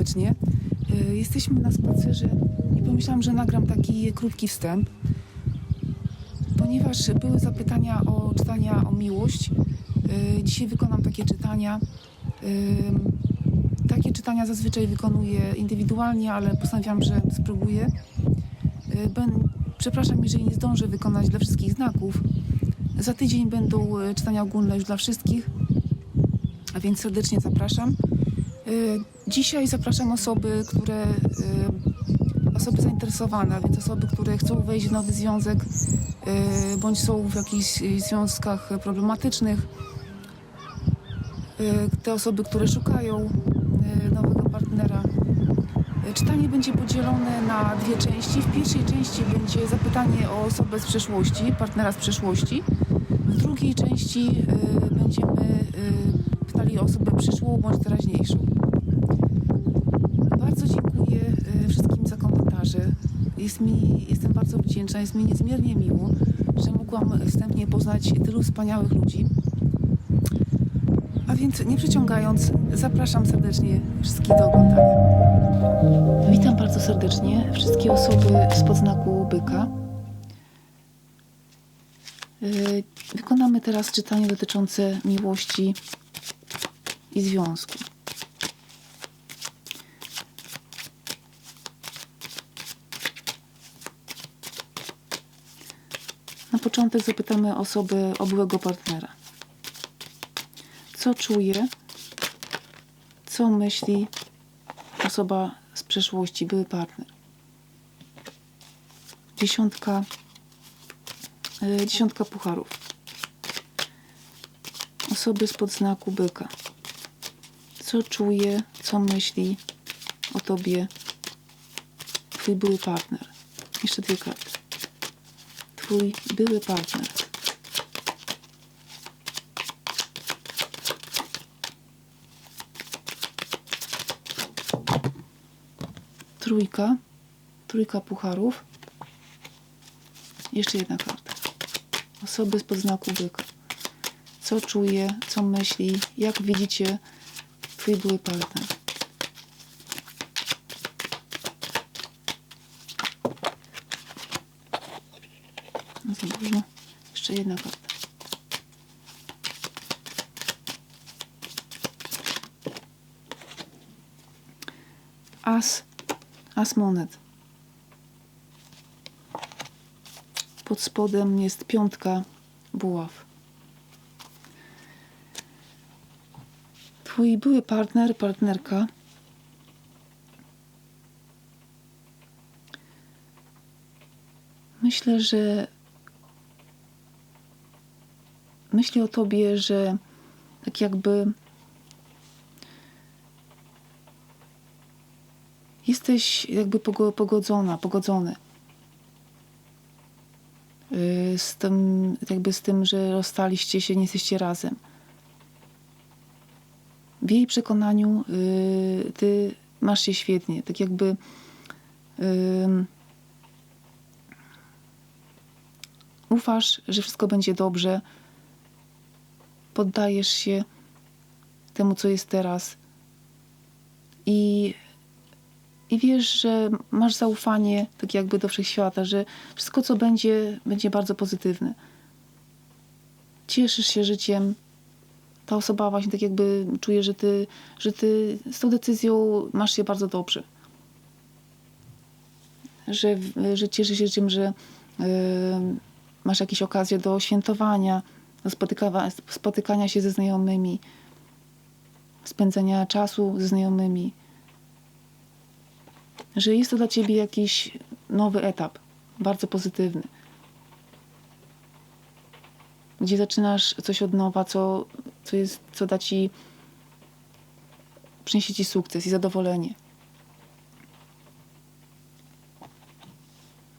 serdecznie. Y, Jesteśmy na spacerze i pomyślałam, że nagram taki krótki wstęp, ponieważ były zapytania o czytania o miłość. Y, Dzisiaj wykonam takie czytania. Y, Takie czytania zazwyczaj wykonuję indywidualnie, ale postanowiłam, że spróbuję. Przepraszam, jeżeli nie zdążę wykonać dla wszystkich znaków. Za tydzień będą czytania ogólne już dla wszystkich, a więc serdecznie zapraszam. Y, Dzisiaj zapraszam osoby, które y, osoby zainteresowane, więc osoby, które chcą wejść w nowy związek y, bądź są w jakichś związkach problematycznych. Te osoby, które szukają nowego partnera. Czytanie będzie podzielone na dwie części. W pierwszej części będzie zapytanie o osobę z przeszłości, partnera z przeszłości. W drugiej części będziemy pytali o osobę przyszłą bądź teraźniejszą. Bardzo dziękuję y, wszystkim za komentarze. Jest mi, jestem bardzo wdzięczna, jest mi niezmiernie miło, że mogłam wstępnie poznać tylu wspaniałych ludzi. A więc nie przeciągając, zapraszam serdecznie wszystkich do oglądania. Witam bardzo serdecznie wszystkie osoby z podznaku byka. Yy, Wykonamy teraz czytanie dotyczące miłości i związku. Na początek zapytamy osoby o byłego partnera. Co czuje, co myśli osoba z przeszłości, były partner. Dziesiątka, e, dziesiątka pucharów. Osoby z podznaku byka. Co czuje, co myśli o tobie twój były partner. Jeszcze dwie karty. Twój były partner. Trójka. Trójka pucharów. Jeszcze jedna karta. Osoby z podznaku byka. Co czuje, co myśli, jak widzicie twój były partner. No za dużo. Jeszcze jedna karta. As. As monet. Pod spodem jest piątka buław. Twój były partner, partnerka myślę, że myśli o tobie, że tak jakby jesteś jakby pogo- pogodzona, pogodzony yy, z tym, jakby z tym, że rozstaliście się, nie jesteście razem. W jej przekonaniu yy, ty masz się świetnie, tak jakby yy, ufasz, że wszystko będzie dobrze, poddajesz się temu, co jest teraz i, i wiesz, że masz zaufanie tak jakby do wszechświata, że wszystko, co będzie, będzie bardzo pozytywne. Cieszysz się życiem. Ta osoba właśnie tak jakby czuje, że ty, że ty z tą decyzją masz się bardzo dobrze. Że, że cieszysz się tym, że yy, masz jakieś okazje do świętowania, do spotyka, spotykania się ze znajomymi, spędzania czasu ze znajomymi. Że jest to dla ciebie jakiś nowy etap, bardzo pozytywny. Gdzie zaczynasz coś od nowa, co, co, jest, co da ci, przyniesie ci sukces i zadowolenie.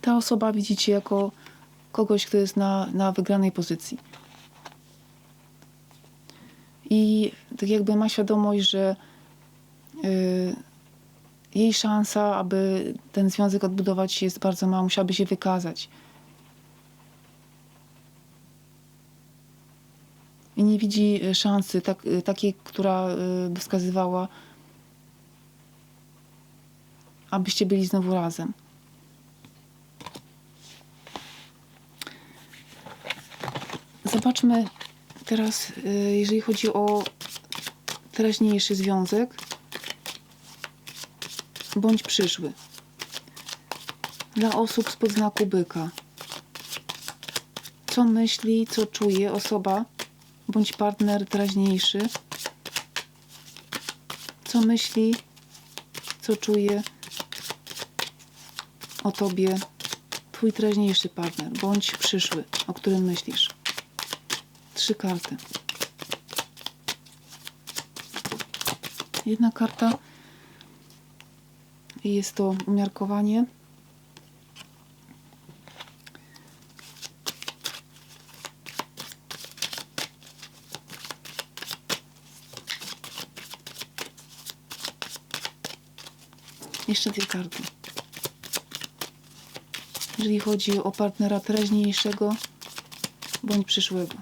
Ta osoba widzi cię jako kogoś, kto jest na, na wygranej pozycji. I tak jakby ma świadomość, że y, jej szansa, aby ten związek odbudować jest bardzo mała, musiałaby się wykazać. I nie widzi y, szansy tak, y, takiej, która y, by wskazywała abyście byli znowu razem. Zobaczmy teraz, jeżeli chodzi o teraźniejszy związek bądź przyszły. Dla osób z podznaku byka. Co myśli, co czuje osoba bądź partner teraźniejszy? Co myśli, co czuje o tobie twój teraźniejszy partner bądź przyszły, o którym myślisz? Trzy karty. Jedna karta jest to umiarkowanie. Jeszcze dwie karty. Jeżeli chodzi o partnera teraźniejszego bądź przyszłego.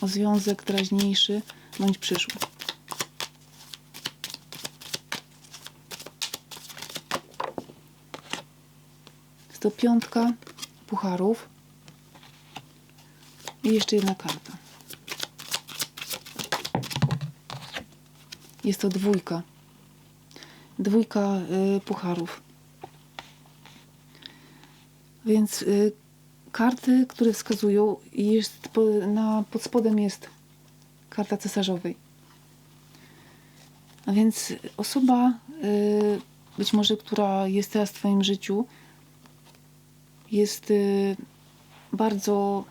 O związek teraźniejszy bądź przyszły. Jest to piątka pucharów. I jeszcze jedna karta. Jest to dwójka. Dwójka y, pucharów. Więc y, karty, które wskazują, jest na, pod spodem jest karta cesarzowej. A więc osoba, y, być może, która jest teraz w Twoim życiu, jest bardzo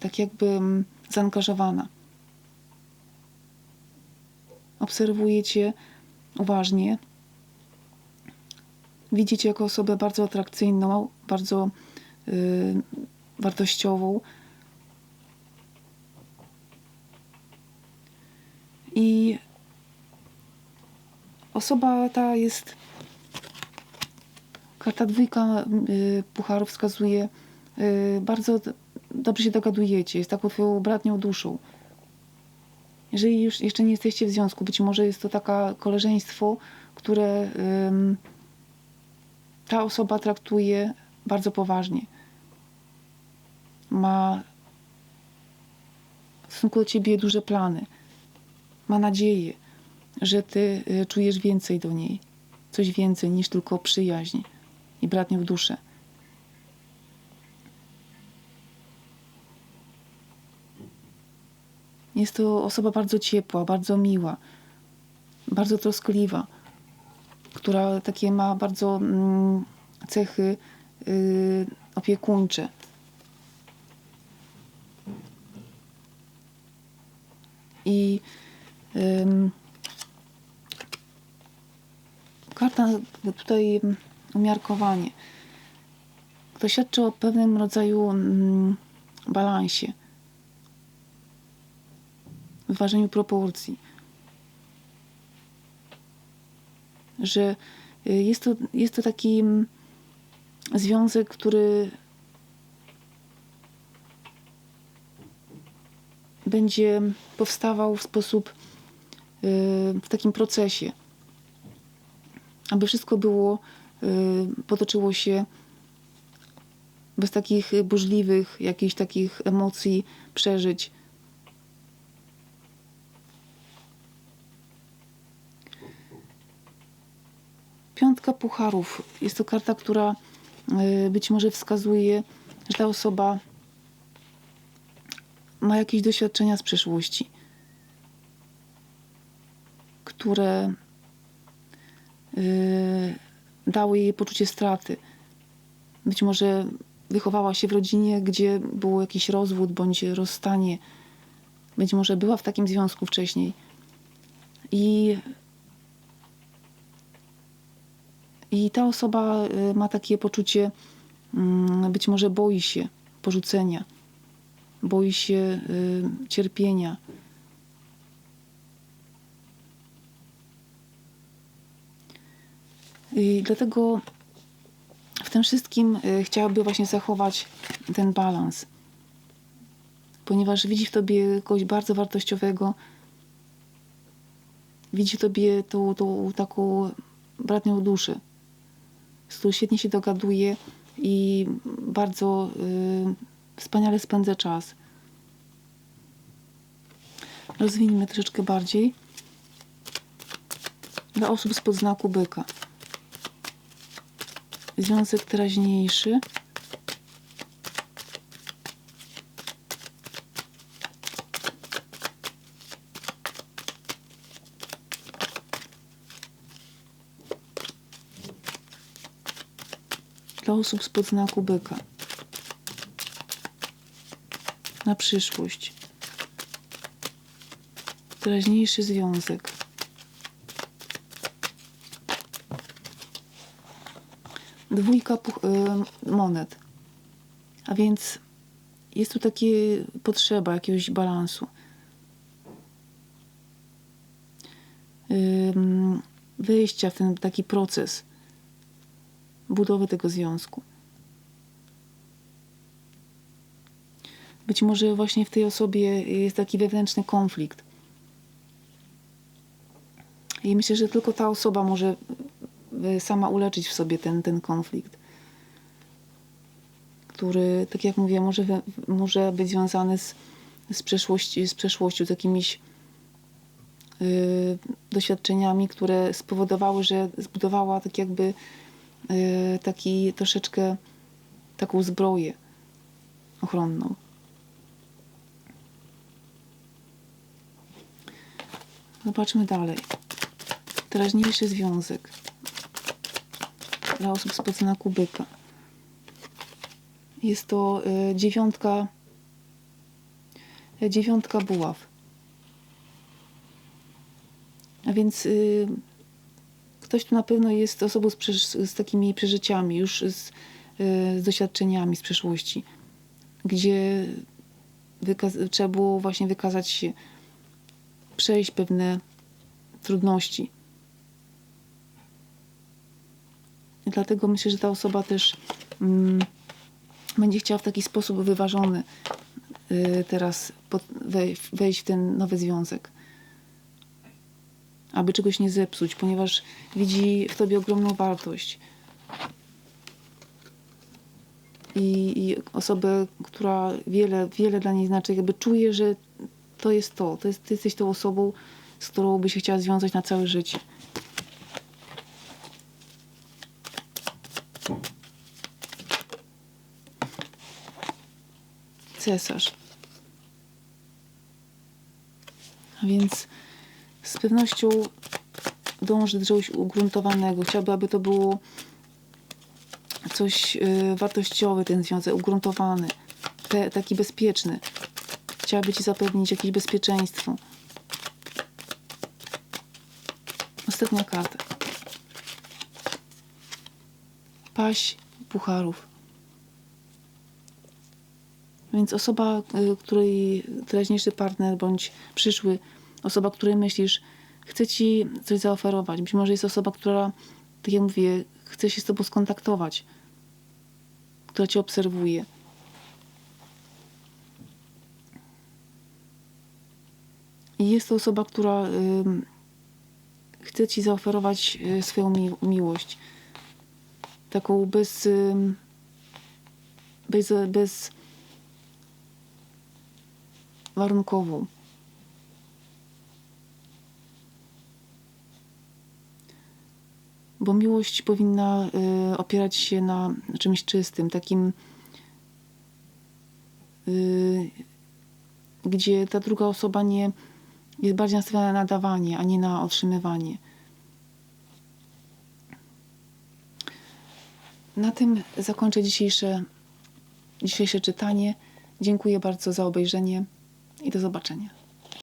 tak jakby mm, zaangażowana. Obserwuje Cię uważnie. Widzi Cię jako osobę bardzo atrakcyjną, bardzo y, wartościową. I osoba ta jest. Karta dwójka y, pucharów wskazuje, y, bardzo dobrze się dogadujecie, jest taką twoją bratnią duszą. Jeżeli już jeszcze nie jesteście w związku, być może jest to taka koleżeństwo, które ym, ta osoba traktuje bardzo poważnie. Ma w stosunku do ciebie duże plany. Ma nadzieję, że ty y, czujesz więcej do niej. Coś więcej niż tylko przyjaźń i bratnią duszę. Jest to osoba bardzo ciepła, bardzo miła, bardzo troskliwa, która takie ma bardzo mm, cechy y, opiekuńcze. I ym, karta tutaj umiarkowanie. To świadczy o pewnym rodzaju mm, balansie, wyważeniu proporcji. Że y, jest to, jest to taki mm, związek, który będzie powstawał w sposób, y, w takim procesie, aby wszystko było, y, potoczyło się bez takich burzliwych, jakichś takich emocji, przeżyć. Piątka pucharów. Jest to karta, która y, być może wskazuje, że ta osoba ma jakieś doświadczenia z przeszłości, które y, dały jej poczucie straty. Być może wychowała się w rodzinie, gdzie był jakiś rozwód bądź rozstanie. Być może była w takim związku wcześniej. I, i ta osoba y, ma takie poczucie, mm, być może boi się porzucenia, boi się y, cierpienia. I dlatego w tym wszystkim y, chciałaby właśnie zachować ten balans, ponieważ widzi w tobie kogoś bardzo wartościowego, widzi w tobie tą, tą taką bratnią duszę, z którą świetnie się dogaduje i bardzo y, wspaniale spędza czas. Rozwiniemy troszeczkę bardziej. Dla osób spod znaku byka. Związek teraźniejszy. Osób spod znaku byka. Na przyszłość. Teraźniejszy związek. Dwójka y, monet. A więc jest tu takie potrzeba jakiegoś balansu. Ym, Wejścia w ten taki proces budowy tego związku. Być może właśnie w tej osobie jest taki wewnętrzny konflikt. I myślę, że tylko ta osoba może y, sama uleczyć w sobie ten, ten konflikt, który, tak jak mówię, może, może być związany z, z, przeszłości, z przeszłością, z jakimiś y, doświadczeniami, które spowodowały, że zbudowała tak jakby taki troszeczkę taką zbroję ochronną. Zobaczmy dalej. Teraźniejszy związek dla osób spod znaku byka. Jest to y, dziewiątka, y, dziewiątka buław. A więc y, ktoś tu na pewno jest osobą z, z takimi przeżyciami, już z, y, z doświadczeniami z przeszłości, gdzie trzeba było właśnie wykazać się, przejść pewne trudności. Dlatego myślę, że ta osoba też mm, będzie chciała w taki sposób wyważony y, teraz pod, wej, wejść w ten nowy związek. Aby czegoś nie zepsuć, ponieważ widzi w tobie ogromną wartość. I, i osobę, która wiele, wiele dla niej znaczy, jakby czuje, że to jest to, to jest, ty jesteś tą osobą, z którą by się chciała związać na całe życie. Cesarz. A więc z pewnością dąży do czegoś ugruntowanego. Chciałby, aby to było coś y, wartościowe, ten związek, ugruntowany, pe, taki bezpieczny. Chciałaby ci zapewnić jakieś bezpieczeństwo. Ostatnia karta. Paść pucharów. Więc osoba, y, której teraźniejszy partner bądź przyszły, osoba, której myślisz, chce ci coś zaoferować. Być może jest osoba, która, tak jak mówię, chce się z tobą skontaktować, która cię obserwuje. I jest to osoba, która ym, chce ci zaoferować y, swoją mi miłość. Taką bez, ym, bez, bez warunkową. Bo miłość powinna y, opierać się na czymś czystym, takim, y, gdzie ta druga osoba nie jest bardziej nastawiona na dawanie, a nie na otrzymywanie. Na tym zakończę dzisiejsze, dzisiejsze czytanie. Dziękuję bardzo za obejrzenie i do zobaczenia.